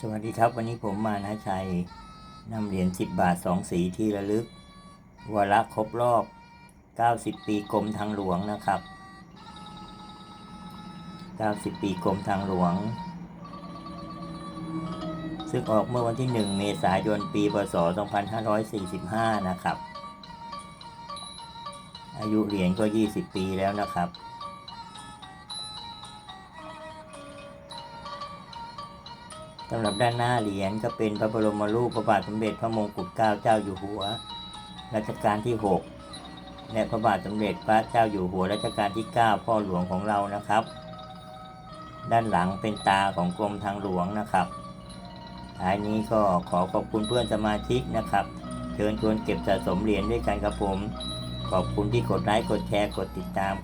สวัสดีครับ วันนี้ผมมานะชัยนำเหรียญ 10 บาท 2 สีที่ระลึกวาระครบรอบ 90 ปีกรมทางหลวงนะครับ 90 ปีกรมทางหลวง ซึ่งออกเมื่อวันที่ 1 เมษายน ปีพศ 2545 นะครับ อายุเหรียญก็ 20 ปีแล้วนะครับ สำหรับด้านหน้าเหรียญก็เป็นพระบรมรูปพระบาทสมเด็จพระมงกุฎเกล้าเจ้าอยู่หัวรัชกาลที่ 6 และพระบาทสมเด็จพระเจ้าอยู่หัวรัชกาลที่ 9 พ่อหลวงของเรานะครับ ด้านหลังเป็นตาของกรมทางหลวงนะครับท้ายนี้ก็ขอขอบคุณเพื่อนสมาชิกนะครับ เชิญชวนเก็บสะสมเหรียญด้วยกันครับผม ขอบคุณที่กดไลค์กดแชร์กดติดตามครับ